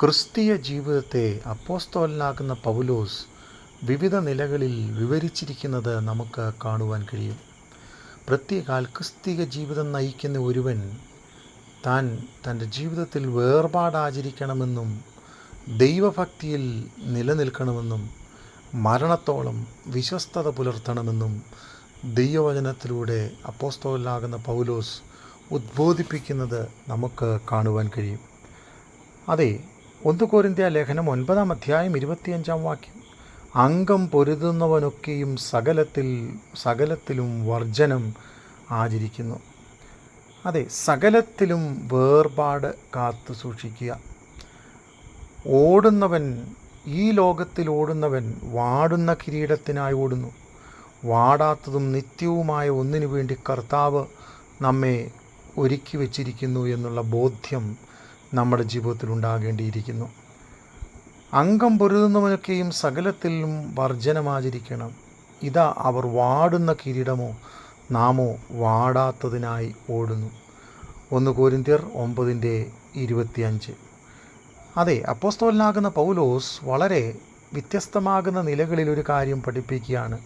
ക്രിസ്തീയ ജീവിതത്തെ അപ്പോസ്തോലനാകുന്ന പൗലോസ് വിവിധ നിലകളിൽ വിവരിച്ചിരിക്കുന്നത് നമുക്ക് കാണുവാൻ കഴിയും. പ്രത്യേകാൽ ക്രിസ്തീയ ജീവിതം നയിക്കുന്ന ഒരുവൻ താൻ തന്റെ ജീവിതത്തിൽ വേർപാടാചരിക്കണമെന്നും ദൈവഭക്തിയിൽ നിലനിൽക്കണമെന്നും മരണത്തോളം വിശ്വസ്തത പുലർത്തണമെന്നും ദൈവവചനത്തിലൂടെ അപ്പോസ്തോലനാകുന്ന പൗലോസ് ഉദ്ബോധിപ്പിക്കുന്നത് നമുക്ക് കാണുവാൻ കഴിയും. അതെ ഒന്ന് കോരിന്ത്യ ലേഖനം ഒൻപതാം അധ്യായം ഇരുപത്തിയഞ്ചാം വാക്യം. അംഗം പൊരുതുന്നവനൊക്കെയും സകലത്തിൽ സകലത്തിലും വർജനം ആചരിക്കുന്നു. അതെ സകലത്തിലും വേർപാട് കാത്തു സൂക്ഷിക്കുക. ഓടുന്നവൻ ഈ ലോകത്തിൽ ഓടുന്നവൻ വാടുന്ന കിരീടത്തിനായി ഓടുന്നു. വാടാത്തതും നിത്യവുമായ ഒന്നിനു വേണ്ടി കർത്താവ് നമ്മെ ഒരുക്കി വച്ചിരിക്കുന്നു എന്നുള്ള ബോധ്യം നമ്മുടെ ജീവിതത്തിൽ ഉണ്ടാകേണ്ടിയിരിക്കുന്നു. അംഗം പൊരുതുന്നവനൊക്കെയും സകലത്തിലും വർജനമാചരിക്കണം. ഇതാ അവർ വാടുന്ന കിരീടമോ നാമോ വാടാത്തതിനായി ഓടുന്നു. ഒന്ന് കോരിന്ത്യർ ഒമ്പതിന്റെ ഇരുപത്തിയഞ്ച്. അതെ അപ്പോസ്തോലനാകുന്ന പൗലോസ് വളരെ വ്യത്യസ്തമാകുന്ന നിലകളിൽ ഒരു കാര്യം പഠിപ്പിക്കുകയാണ്.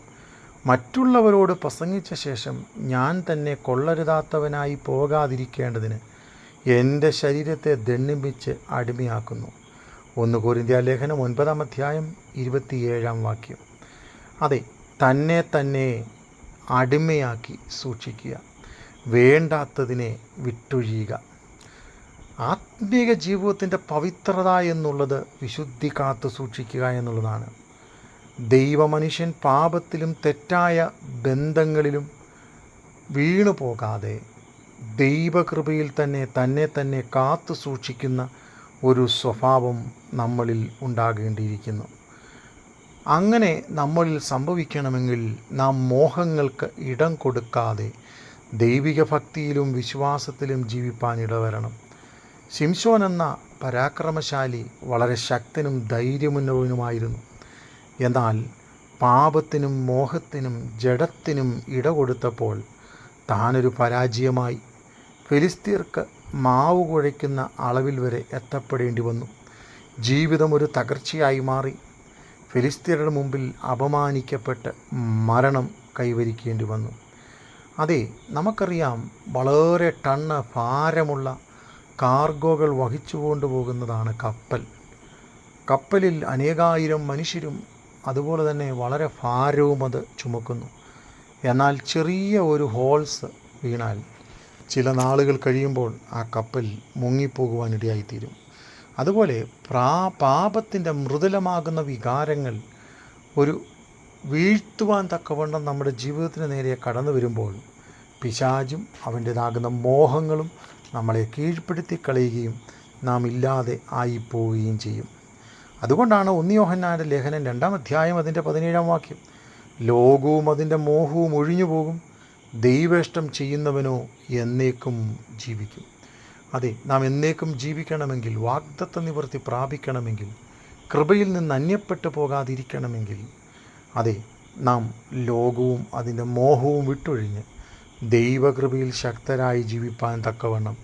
മറ്റുള്ളവരോട് പ്രസംഗിച്ച ശേഷം ഞാൻ തന്നെ കൊള്ളരുതാത്തവനായി പോകാതിരിക്കേണ്ടതിന് എന്റെ ശരീരത്തെ ദണ്ണിമ്പിച്ച് അടിമയാക്കുന്നു. ഒന്ന് കോരിന്ത്യ ലേഖനം ഒൻപതാം അധ്യായം ഇരുപത്തിയേഴാം വാക്യം. അതെ തന്നെ തന്നെ അടിമയാക്കി സൂക്ഷിക്കുക. വേണ്ടാത്തതിനെ വിട്ടൊഴിയുക. ആത്മീക ജീവിതത്തിന്റെ പവിത്രത എന്നുള്ളത് വിശുദ്ധി കാത്തു സൂക്ഷിക്കുക എന്നുള്ളതാണ്. ദൈവമനുഷ്യൻ പാപത്തിലും തെറ്റായ ബന്ധങ്ങളിലും വീണു പോകാതെ ദൈവകൃപയിൽ തന്നെ തന്നെ തന്നെ കാത്തു സൂക്ഷിക്കുന്ന ഒരു സ്വഭാവം നമ്മളിൽ ഉണ്ടാകേണ്ടിയിരിക്കുന്നു. അങ്ങനെ നമ്മളിൽ സംഭവിക്കണമെങ്കിൽ നാം മോഹങ്ങൾക്ക് ഇടം കൊടുക്കാതെ ദൈവിക ഭക്തിയിലും വിശ്വാസത്തിലും ജീവിപ്പാൻ ഇടവരണം. ശിംശോൻ എന്ന പരാക്രമശാലി വളരെ ശക്തനും ധൈര്യമുന്നവനുമായിരുന്നു. എന്നാൽ പാപത്തിനും മോഹത്തിനും ജഡത്തിനും ഇടകൊടുത്തപ്പോൾ താനൊരു പരാജയമായി. ഫിലിസ്തീർക്ക് മാവ് കുഴയ്ക്കുന്ന അളവിൽ വരെ എത്തപ്പെടേണ്ടി വന്നു. ജീവിതം ഒരു തകർച്ചയായി മാറി. ഫിലിസ്തീനയുടെ മുമ്പിൽ അപമാനിക്കപ്പെട്ട് മരണം കൈവരിക്കേണ്ടി വന്നു. അതെ നമുക്കറിയാം വളരെ ടണ്ണ് ഭാരമുള്ള കാർഗോകൾ വഹിച്ചു കൊണ്ടുപോകുന്നതാണ് കപ്പൽ. കപ്പലിൽ അനേകായിരം മനുഷ്യരും അതുപോലെ തന്നെ വളരെ ഭാരവും അത് ചുമക്കുന്നു. എന്നാൽ ചെറിയ ഒരു ഹോൾസ് വീണാൽ ചില നാളുകൾ കഴിയുമ്പോൾ ആ കപ്പൽ മുങ്ങിപ്പോകുവാനിടയായിത്തീരും അതുപോലെ പ്രാ പാപത്തിന്റെ മൃദുലമാകുന്ന വികാരങ്ങൾ ഒരു വീഴ്ത്തുവാൻ തക്കവണ്ണം നമ്മുടെ ജീവിതത്തിന് നേരെ കടന്നു വരുമ്പോൾ പിശാചും അവന്റേതാകുന്ന മോഹങ്ങളും നമ്മളെ കീഴ്പ്പെടുത്തി കളയുകയും നാം ഇല്ലാതെ ആയിപ്പോവുകയും ചെയ്യും. അതുകൊണ്ടാണ് ഒന്നിയോഹന്നാന്റെ ലേഖനം രണ്ടാം അധ്യായം അതിന്റെ പതിനേഴാം വാക്യം. ലോകവും അതിന്റെ മോഹവും ഒഴിഞ്ഞു പോകും. ദൈവേഷ്ടം ചെയ്യുന്നവനോ എന്നേക്കും ജീവിക്കും. അതെ നാം എന്നേക്കും ജീവിക്കണമെങ്കിൽ വാഗ്ദത്ത നിവൃത്തി പ്രാപിക്കണമെങ്കിൽ കൃപയിൽ നിന്ന് അന്യപ്പെട്ടു പോകാതിരിക്കണമെങ്കിൽ അതെ നാം ലോകവും അതിന്റെ മോഹവും വിട്ടൊഴിഞ്ഞ് ദൈവകൃപയിൽ ശക്തരായി ജീവിപ്പാൻ തക്കവണ്ണം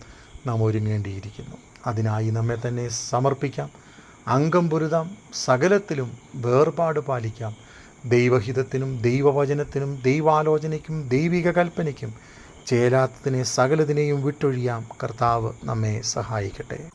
നാം ഒരുങ്ങേണ്ടിയിരിക്കുന്നു. അതിനായി നമ്മെ തന്നെ സമർപ്പിക്കാം അംഗം പൊരുതാം സകലത്തിലും വേർപാട് പാലിക്കാം ദൈവഹിതത്തിനും ദൈവവചനത്തിനും ദൈവാലോചനയ്ക്കും ദൈവിക കൽപ്പനയ്ക്കും ചേരാത്തതിനെ സകലതിനെയും വിട്ടൊഴിയാം കർത്താവ് നമ്മെ സഹായിക്കട്ടെ.